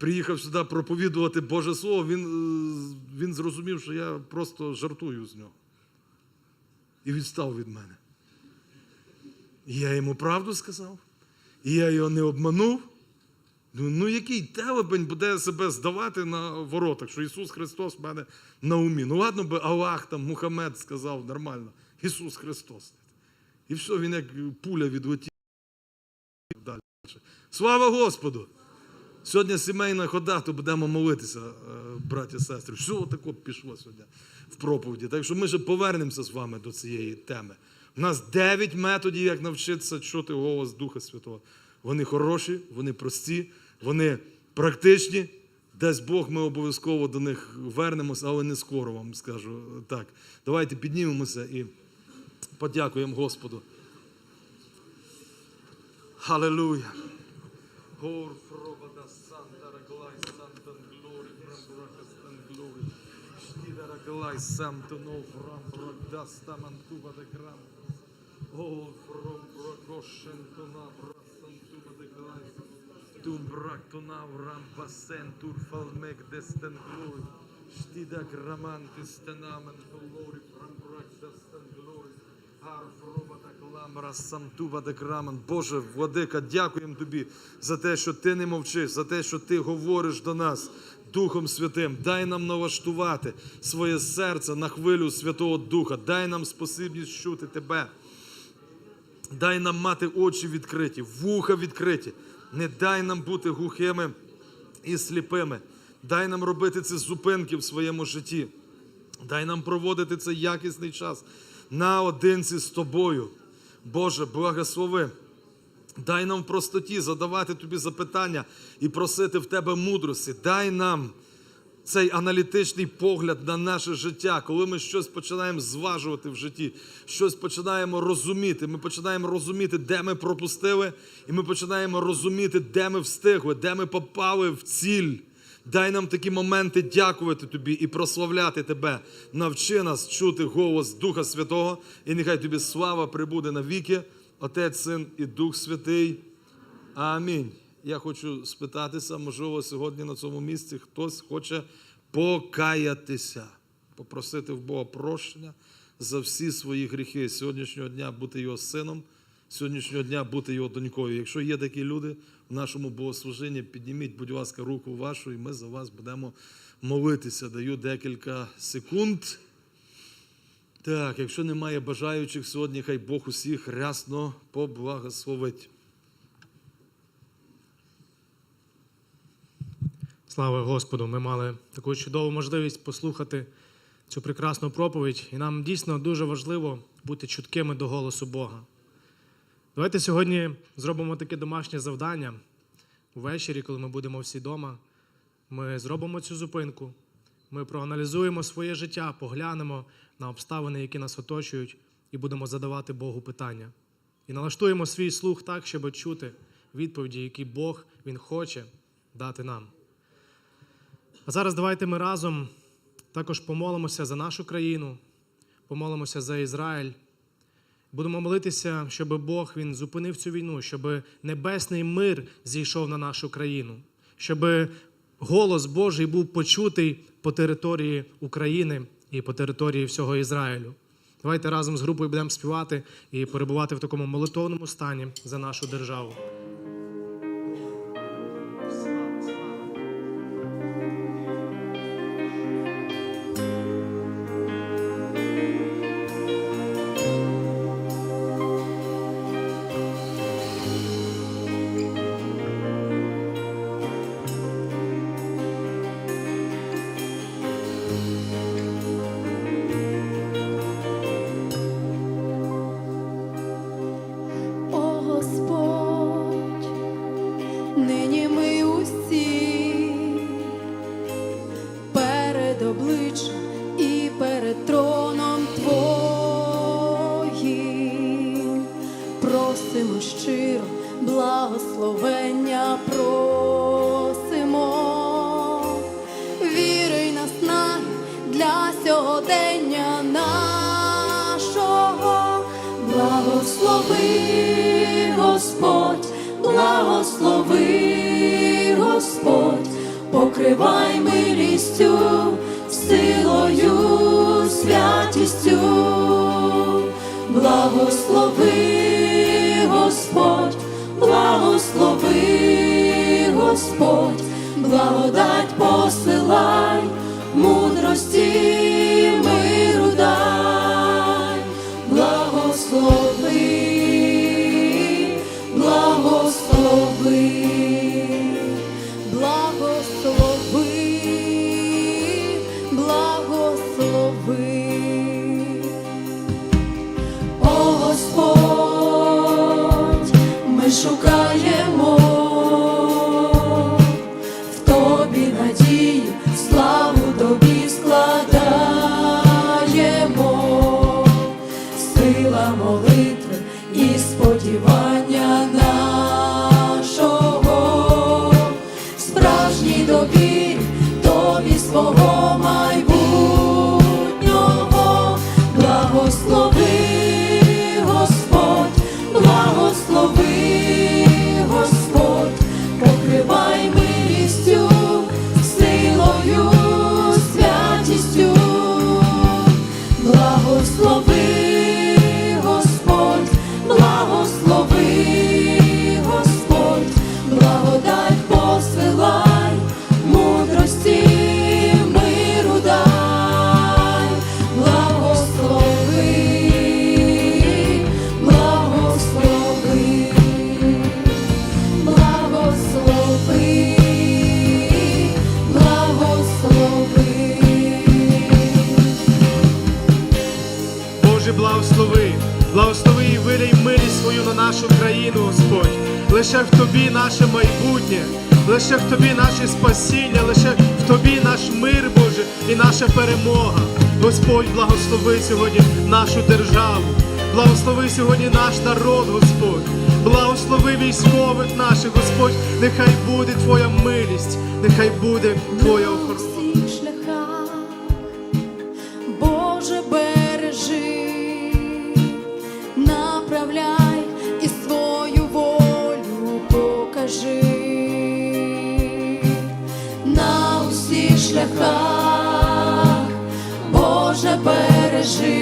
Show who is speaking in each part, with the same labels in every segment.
Speaker 1: приїхав сюди проповідувати Боже Слово, він, е, він зрозумів, що я просто жартую з нього. І відстав від мене. І я йому правду сказав. І я його не обманув. Ну, ну який телебень буде себе здавати на воротах, що Ісус Христос в мене на умі. Ну ладно би Аллах там, Мухаммед сказав нормально. Ісус Христос. І все, він як пуля відлетів далі. Слава Господу! Сьогодні сімейна хода, то будемо молитися, е, браті і сестри. Все отако пішло сьогодні в проповіді. Так що ми ще повернемося з вами до цієї теми. У нас 9 методів, як навчитися чути голос Духа Святого. Вони хороші, вони прості, вони практичні. Десь Бог, ми обов'язково до них вернемося, але не скоро вам скажу так. Давайте піднімемося і подякуємо Господу. Халилуя. Штидара глай сантано брамбрак стаман туба де грам. О, брамбракошен тона брасан туба де глай. Тум брак тона врам басен тур фалмек дестен глори. Штида граман тестенамен глори брамбрак дестен глори. Боже, Владика, дякуємо Тобі за те, що Ти не мовчиш, за те, що Ти говориш до нас Духом Святим. Дай нам налаштувати своє серце на хвилю Святого Духа. Дай нам спосібність чути Тебе. Дай нам мати очі відкриті, вуха відкриті. Не дай нам бути глухими і сліпими. Дай нам робити ці зупинки в своєму житті. Дай нам проводити цей якісний час наодинці з тобою. Боже, благослови. Дай нам в простоті задавати тобі запитання і просити в тебе мудрості. Дай нам цей аналітичний погляд на наше життя, коли ми щось починаємо зважувати в житті, щось починаємо розуміти. Ми починаємо розуміти, де ми пропустили, і ми починаємо розуміти, де ми встигли, де ми попали в ціль. Дай нам такі моменти дякувати тобі і прославляти тебе. Навчи нас чути голос Духа Святого, і нехай тобі слава прибуде навіки, Отець, Син і Дух Святий. Амінь. Я хочу спитатися, можливо, сьогодні на цьому місці хтось хоче покаятися, попросити в Бога прощення за всі свої гріхи сьогоднішнього дня бути його сином, сьогоднішнього дня бути його донькою. Якщо є такі люди в нашому богослужінні, підніміть, будь ласка, руку вашу, і ми за вас будемо молитися. Даю декілька секунд. Так, якщо немає бажаючих сьогодні, хай Бог усіх рясно поблагословить.
Speaker 2: Слава Господу! Ми мали таку чудову можливість послухати цю прекрасну проповідь, і нам дійсно дуже важливо бути чуткими до голосу Бога. Давайте сьогодні зробимо таке домашнє завдання увечері, коли ми будемо всі вдома. Ми зробимо цю зупинку, ми проаналізуємо своє життя, поглянемо на обставини, які нас оточують, і будемо задавати Богу питання. І налаштуємо свій слух так, щоб чути відповіді, які Бог Він хоче дати нам. А зараз давайте ми разом також помолимося за нашу країну, помолимося за Ізраїль. Будемо молитися, щоб Бог він зупинив цю війну, щоб небесний мир зійшов на нашу країну, щоб голос Божий був почутий по території України і по території всього Ізраїлю. Давайте разом з групою будемо співати і перебувати в такому молитовному стані за нашу державу.
Speaker 3: Перед обличчям і перед троном Твоїм. Просимо щиро благословення просимо, віри й наснаги для сьогодення нашого. Благослови, Господь, благослови, Господь, покривай милістю, силою, святістю, благослови, Господь, благослови, Господь, благодать посилай,
Speaker 2: Лише в Тобі наше майбутнє, лише в Тобі наше спасіння, лише в Тобі наш мир, Боже, і наша перемога. Господь, благослови сьогодні нашу державу, благослови сьогодні наш народ, Господь, благослови військових наших, Господь, нехай буде Твоя милість, нехай буде Твоя
Speaker 3: На
Speaker 2: охорона.
Speaker 3: Шляхах, Боже, бережи,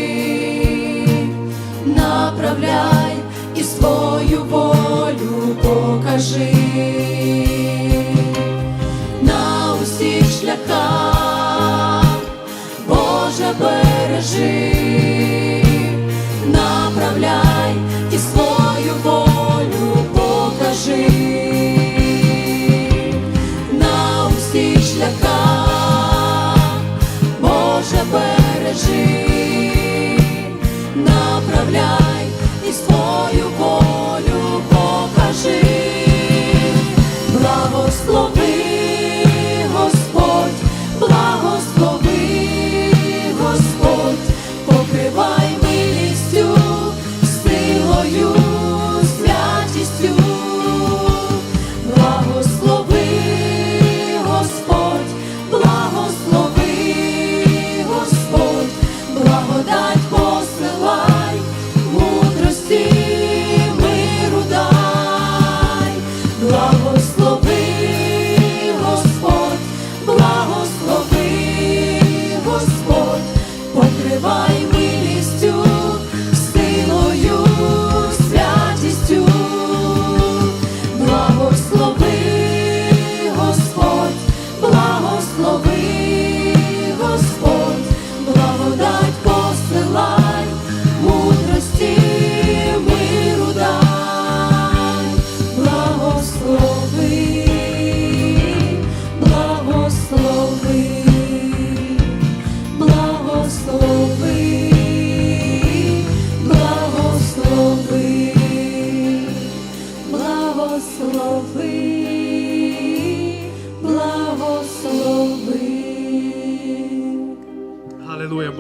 Speaker 3: направляй і свою волю покажи бережи, направляй і свою волю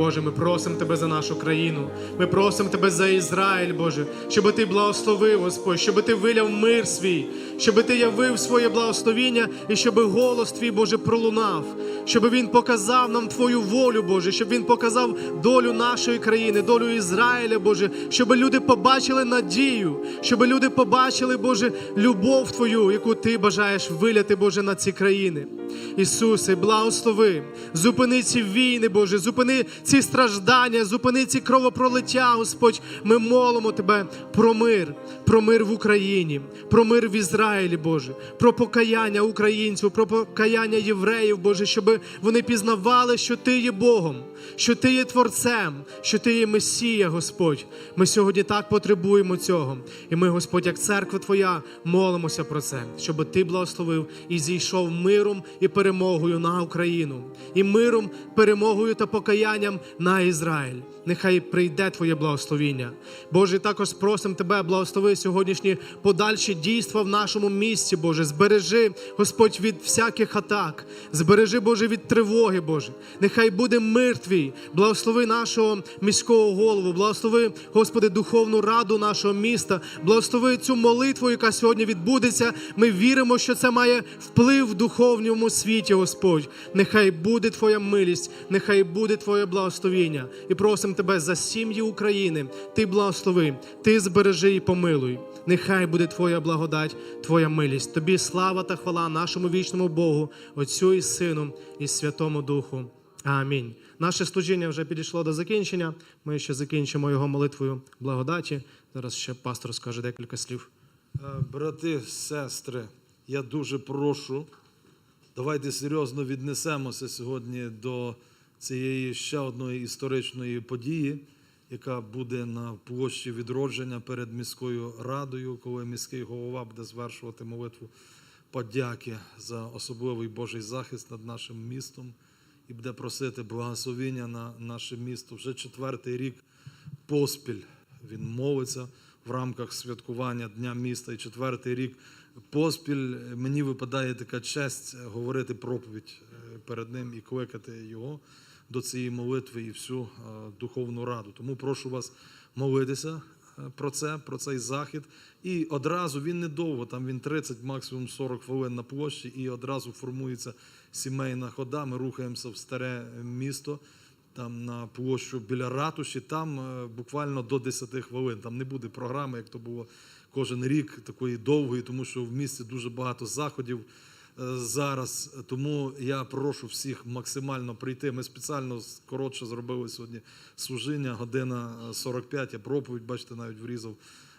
Speaker 3: Боже,
Speaker 2: ми просимо Тебе за нашу країну. Ми просимо Тебе за Ізраїль, Боже, щоб Ти благословив, Господь, щоб Ти виляв мир свій, щоб Ти явив своє благословіння і щоб голос Твій, Боже, пролунав, щоб Він показав нам Твою волю, Боже, щоб Він показав долю нашої країни, долю Ізраїля, Боже, щоб люди побачили надію, щоб люди побачили, Боже, любов Твою, яку Ти бажаєш виляти, Боже, на ці країни. Ісусе, благослови, зупини ці війни, Боже, зупини ці страждання, зупини ці кровопролиття, Господь. Ми молимо Тебе про мир, про мир в Україні, про мир в Ізраїлі, Боже, про покаяння українців, про покаяння євреїв, Боже, щоб вони пізнавали, що Ти є Богом, що Ти є Творцем, що Ти є Месія, Господь. Ми сьогодні так потребуємо цього. І ми, Господь, як церква Твоя, молимося про це, щоб Ти благословив і зійшов миром і перемогою на Україну, і миром, перемогою та покаянням на Ізраїль. Нехай прийде Твоє благословіння. Боже, також просимо Тебе, благослови сьогоднішні подальші дійства в нашому місті, Боже. Збережи, Господь, від всяких атак, збережи, Боже, від тривоги, Боже. Нехай буде мир Твій. Благослови нашого міського голову, благослови, Господи, духовну раду нашого міста, благослови цю молитву, яка сьогодні відбудеться. Ми віримо, що це має вплив в духовному світі, Господь. Нехай буде Твоя милість, нехай буде Твоє благословіння. І просимо Тебе за сім'ї України. Ти благослови, Ти збережи і помилуй. Нехай буде Твоя благодать, Твоя милість. Тобі слава та хвала нашому вічному Богу, Отцю і Сину, і Святому Духу. Амінь. Наше служіння вже підійшло до закінчення. Ми ще закінчимо його молитвою благодаті. Зараз ще пастор скаже декілька слів.
Speaker 1: Е, Брати, сестри, я дуже прошу, давайте серйозно віднесемося сьогодні до цієї ще одної історичної події, яка буде на площі відродження перед міською радою, коли міський голова буде звершувати молитву подяки за особливий Божий захист над нашим містом і буде просити благословіння на наше місто. Вже четвертий рік поспіль він молиться в рамках святкування Дня міста. І четвертий рік поспіль мені випадає така честь говорити проповідь е, перед ним і кликати його до цієї молитви і всю е, духовну раду. Тому прошу вас молитися про це, про цей захід. І одразу він недовго, там він 30, максимум 40 хвилин на площі, і одразу формується сімейна хода. Ми рухаємося в старе місто там на площу біля ратуші, там е, буквально до 10 хвилин. Там не буде програми, як то було кожен рік, такої довгої, тому що в місті дуже багато заходів зараз. Тому я прошу всіх максимально прийти. Ми спеціально коротше зробили сьогодні служіння, година е, 45, я проповідь, бачите, навіть врізав.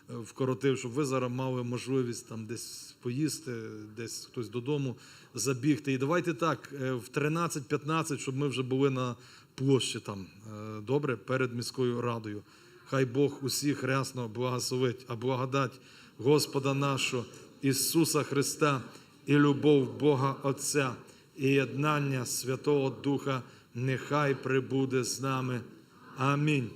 Speaker 1: е, Вкоротив, щоб ви зараз мали можливість там десь поїсти, десь хтось додому забігти. І давайте так, е, в 13-15, щоб ми вже були на площі там е, добре перед міською радою. Хай Бог усіх рясно благословить, а благодать Господа нашого Ісуса Христа і любов Бога Отця і єднання Святого Духа нехай прибуде з нами. Амінь.